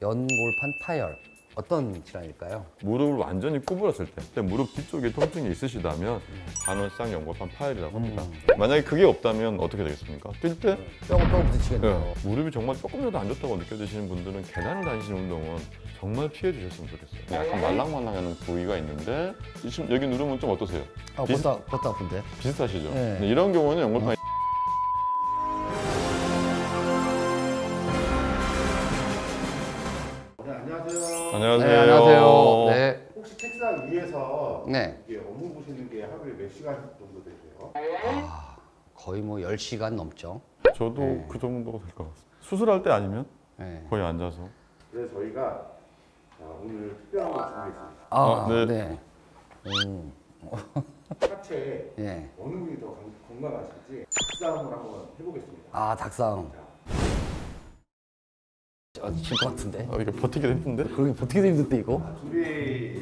연골판 파열 어떤 질환일까요? 무릎을 완전히 구부렸을 때, 그때 무릎 뒤쪽에 통증이 있으시다면 반월상 연골판 파열이라고 합니다. 만약에 그게 없다면 어떻게 되겠습니까? 뛸 때 뼈가 뼈 부딪히겠네요. 네, 무릎이 정말 조금이라도 안 좋다고 느껴지시는 분들은 계단을 다니시는 운동은 정말 피해 주셨으면 좋겠어요. 약간 말랑말랑하는 부위가 있는데 지금 여기 누르면 좀 어떠세요? 아, 비슷- 벗다 벗다 아픈데. 비슷하시죠? 네. 근데 이런 경우는 연골판이 안녕하세요. 안녕하세요. 네, 안녕하세요. 네. 혹시 책상 위에서 네. 이게 업무 보시는 게 하루에 몇 시간 정도 되세요? 거의 뭐 10시간 넘죠. 저도 네. 그 정도가 될 것 같습니다. 수술할 때 아니면 네. 거의 앉아서. 그래서 저희가 자, 오늘 특별한 거 준비했습니다. 아, 아, 네. 네. 음, 하체에 예. 어느 부분이 더 건- 건강하실지 싸움을 한번 해보겠습니다. 아, 닭싸움. 자, 아, 질것 같은데. 아, 이게 버티기 힘든데? 그러게 버티기 힘든데 이거? 준비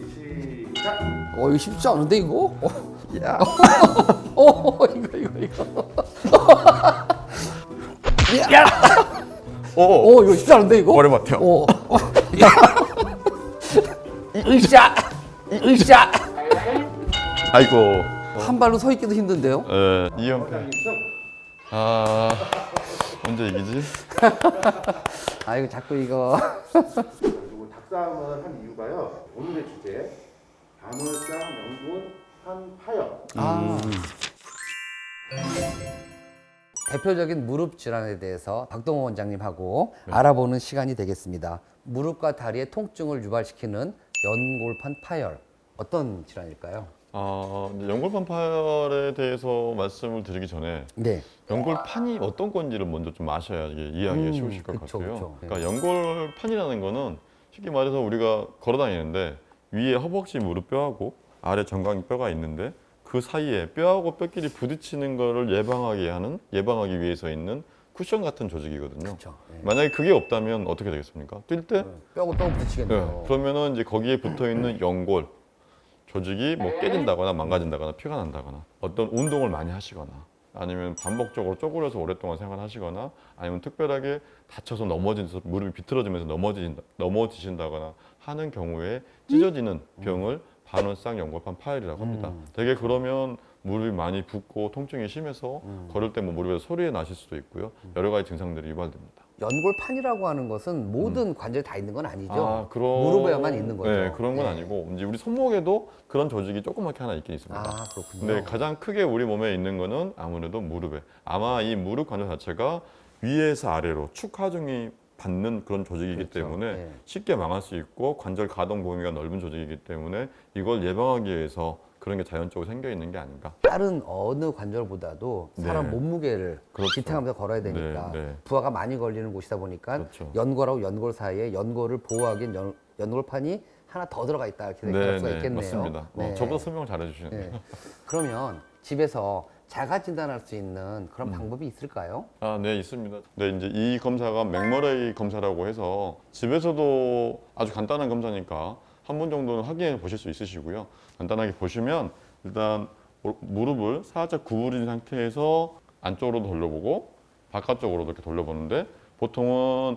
시작. 어, 이거 쉽지 않은데 이거? 어, 야. 어, 이거 이거 이거. 야. 오, 어, 이거 쉽지 않은데 이거? 머리 버텨. 어. 어. 야. 으쌰. 으쌰. 아이고. 한 발로 서 있기도 힘든데요? 에, 이연패. 승. 아, 언제 이기지? 아, 이거 자꾸 이거. 그리고 닭싸움을 한 이유가요. 오늘의 주제 반월상 연골 한 파열. 아. 대표적인 무릎 질환에 대해서 박동호 원장님하고 알아보는 시간이 되겠습니다. 무릎과 다리의 통증을 유발시키는 연골판 파열 어떤 질환일까요? 아, 이제 연골판 파열에 대해서 말씀을 드리기 전에 네. 연골판이 어떤 건지를 먼저 좀 아셔야 이게 이해하기가 음, 쉬우실 것 그쵸, 같아요. 그쵸. 네. 그러니까 연골판이라는 거는 쉽게 말해서 우리가 걸어 다니는데 위에 허벅지 무릎뼈하고 아래 정강이 뼈가 있는데 그 사이에 뼈하고 뼈끼리 부딪히는 거를 예방하게 하는 예방하기 위해서 있는 쿠션 같은 조직이거든요. 그렇죠. 네. 만약에 그게 없다면 어떻게 되겠습니까? 뛸 때 뼈고 뼈 네, 부딪히겠네요. 그러면은 이제 거기에 붙어 있는 연골 조직이 뭐 깨진다거나 망가진다거나 피가 난다거나 어떤 운동을 많이 하시거나 아니면 반복적으로 쪼그려서 오랫동안 생활하시거나 아니면 특별하게 다쳐서 넘어져서 무릎이 비틀어지면서 넘어지신다, 넘어지신다거나 하는 경우에 찢어지는 병을 반원상 연골판 파열이라고 합니다. 되게 그러면 무릎이 많이 붓고 통증이 심해서 걸을 때 뭐 무릎에서 소리가 나실 수도 있고요. 여러 가지 증상들이 유발됩니다. 연골판이라고 하는 것은 모든 관절이 다 있는 건 아니죠. 아, 그런 무릎에만 있는 거죠. 네, 그런 건 네. 아니고 이제 우리 손목에도 그런 조직이 조그맣게 하나 있긴 있습니다. 아, 그렇군요. 근데 가장 크게 우리 몸에 있는 거는 아무래도 무릎에 아마 이 무릎 관절 자체가 위에서 아래로 축 하중이 받는 그런 조직이기 그렇죠. 때문에 네. 쉽게 망할 수 있고 관절 가동 범위가 넓은 조직이기 때문에 이걸 예방하기 위해서 그런 게 자연적으로 생겨 있는 게 아닌가. 다른 어느 관절보다도 사람 네. 몸무게를 그렇죠. 지탱하면서 걸어야 되니까 네, 네. 부하가 많이 걸리는 곳이다 보니까 그렇죠. 연골하고 연골 사이에 연골을 보호하기 연, 연골판이 하나 더 들어가 있다 이렇게 생각할 수가 있겠네요. 맞습니다. 어, 저보다 설명 잘해주시네요. 네. 그러면 집에서 자가 진단할 수 있는 음. 그런 방법이 있을까요? 아, 네, 있습니다. 네, 이제 이 검사가 맥머레이 검사라고 해서 집에서도 아주 간단한 검사니까 한 번 정도는 확인해 보실 수 있으시고요. 간단하게 보시면 일단 오- 무릎을 살짝 구부린 상태에서 안쪽으로 돌려보고 바깥쪽으로도 이렇게 돌려보는데 보통은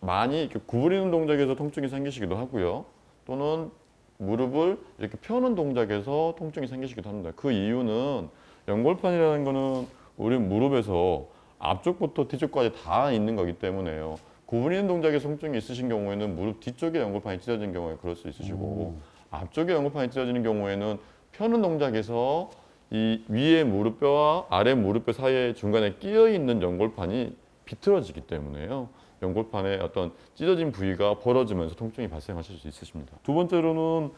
많이 이렇게 구부리는 동작에서 통증이 생기시기도 하고요. 또는 무릎을 이렇게 펴는 동작에서 통증이 생기시기도 합니다. 그 이유는 연골판이라는 거는 우리 무릎에서 앞쪽부터 뒤쪽까지 다 있는 거기 때문에요. 구부리는 동작에서 통증이 있으신 경우에는 무릎 뒤쪽에 연골판이 찢어진 경우에 그럴 수 있으시고 앞쪽에 연골판이 찢어지는 경우에는 펴는 동작에서 이 위에 무릎뼈와 아래 무릎뼈 사이에 중간에 끼어 있는 연골판이 비틀어지기 때문에요. 연골판의 어떤 찢어진 부위가 벌어지면서 통증이 발생하실 수 있으십니다. 두 번째로는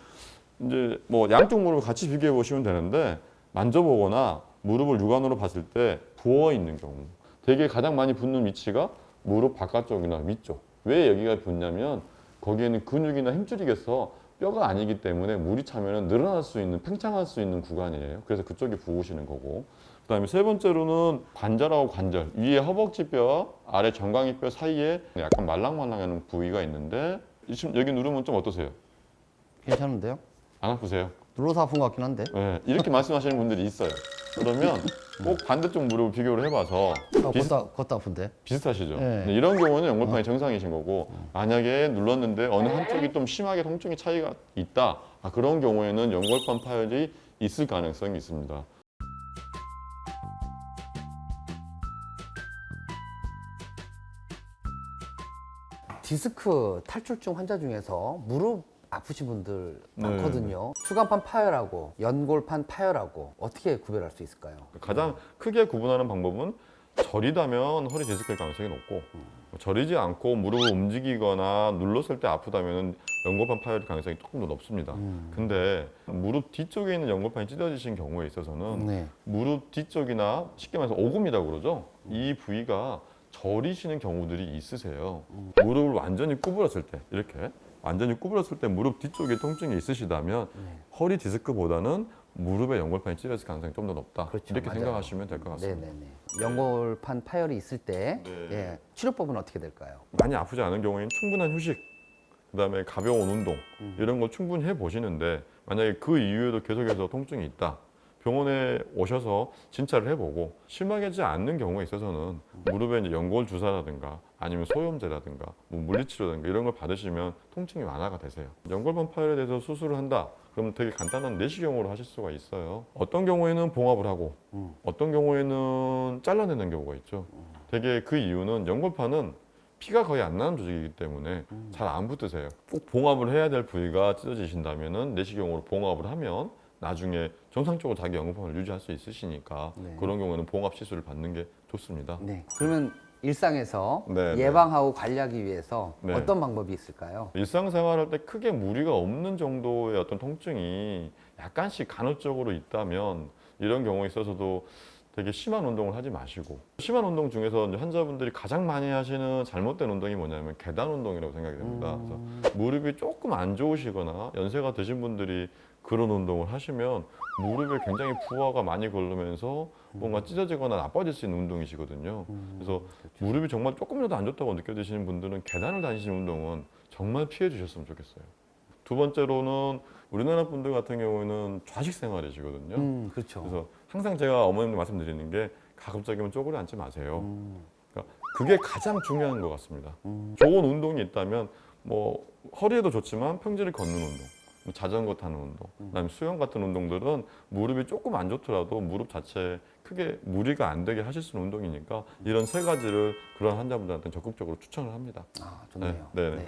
이제 뭐 양쪽 무릎을 같이 비교해 보시면 되는데 만져보거나 무릎을 육안으로 봤을 때 부어 있는 경우 되게 가장 많이 붓는 위치가 무릎 바깥쪽이나 위쪽 왜 여기가 붓냐면 거기에는 근육이나 힘줄이겠어 뼈가 아니기 때문에 물이 차면은 늘어날 수 있는 팽창할 수 있는 구간이에요 그래서 그쪽이 부으시는 거고 그 다음에 세 번째로는 관절하고 관절 위에 허벅지뼈와 아래 정강이뼈 사이에 약간 말랑말랑하는 부위가 있는데 지금 여기 누르면 좀 어떠세요? 괜찮은데요? 안 아프세요? 눌러서 아픈 것 같긴 한데. 네, 이렇게 말씀하시는 분들이 있어요. 그러면 꼭 반대쪽 무릎을 비교를 해봐서 아, 비슷, 그것도, 그것도 아픈데. 비슷하시죠? 네. 근데 이런 경우는 연골판이 정상이신 거고 만약에 눌렀는데 어느 한쪽이 좀 심하게 통증이 차이가 있다. 아, 그런 경우에는 연골판 파열이 있을 가능성이 있습니다. 디스크 탈출증 환자 중에서 무릎 아프신 분들 네. 많거든요. 추간판 파열하고 연골판 파열하고 어떻게 구별할 수 있을까요? 가장 크게 구분하는 방법은 저리다면 허리 디스크일 가능성이 높고 저리지 않고 무릎을 움직이거나 눌렀을 때 아프다면 연골판 파열 가능성이 조금 더 높습니다. 근데 무릎 뒤쪽에 있는 연골판이 찢어지신 경우에 있어서는 네. 무릎 뒤쪽이나 쉽게 말해서 오금이라고 그러죠. 이 부위가 저리시는 경우들이 있으세요. 무릎을 완전히 구부렸을 때 이렇게 완전히 구부렸을 때 무릎 뒤쪽에 통증이 있으시다면 허리 디스크보다는 무릎의 연골판이 찢어질 가능성이 좀 더 높다. 그렇죠. 이렇게 맞아요. 생각하시면 될 것 같습니다. 네네네. 연골판 파열이 있을 때 네. 예, 치료법은 어떻게 될까요? 많이 아프지 않은 경우에는 충분한 휴식, 그다음에 가벼운 운동 이런 걸 충분히 해 보시는데 만약에 그 이후에도 계속해서 통증이 있다. 병원에 오셔서 진찰을 해보고 심하지 않는 경우에 있어서는 무릎에 이제 연골 주사라든가 아니면 소염제라든가 뭐 물리치료라든가 이런 걸 받으시면 통증이 완화가 되세요. 연골판 파열에 대해서 수술을 한다. 그러면 되게 간단한 내시경으로 하실 수가 있어요. 어떤 경우에는 봉합을 하고 어떤 경우에는 잘라내는 경우가 있죠. 되게 그 이유는 연골판은 피가 거의 안 나는 조직이기 때문에 잘 안 붙으세요. 꼭 봉합을 해야 될 부위가 찢어지신다면은 내시경으로 봉합을 하면 나중에 정상적으로 자기 연골판을 유지할 수 있으시니까 네. 그런 경우에는 봉합 시술을 받는 게 좋습니다. 네. 그러면 일상에서 네, 네. 예방하고 관리하기 위해서 네. 어떤 방법이 있을까요? 일상생활할 때 크게 무리가 없는 정도의 어떤 통증이 약간씩 간헐적으로 있다면 이런 경우에 있어서도 되게 심한 운동을 하지 마시고 심한 운동 중에서 환자분들이 가장 많이 하시는 잘못된 운동이 뭐냐면 계단 운동이라고 생각이 됩니다. 그래서 무릎이 조금 안 좋으시거나 연세가 드신 분들이 그런 운동을 하시면 무릎에 굉장히 부하가 많이 걸리면서 뭔가 찢어지거나 나빠질 수 있는 운동이시거든요. 그래서 무릎이 정말 조금이라도 안 좋다고 느껴지시는 분들은 계단을 다니시는 운동은 정말 피해 주셨으면 좋겠어요. 두 번째로는 우리나라 분들 같은 경우에는 좌식 생활이시거든요. 음, 그렇죠. 그래서 항상 제가 어머님들 말씀드리는 게 가급적이면 쪼그려 앉지 마세요. 음, 그러니까 그게 가장 중요한 것 같습니다. 좋은 운동이 있다면 뭐 허리에도 좋지만 평지를 걷는 운동, 뭐 자전거 타는 운동, 그다음에 수영 같은 운동들은 무릎이 조금 안 좋더라도 무릎 자체에 크게 무리가 안 되게 하실 수 있는 운동이니까 이런 세 가지를 그런 환자분들한테 적극적으로 추천을 합니다. 아, 좋네요. 네, 네. 네.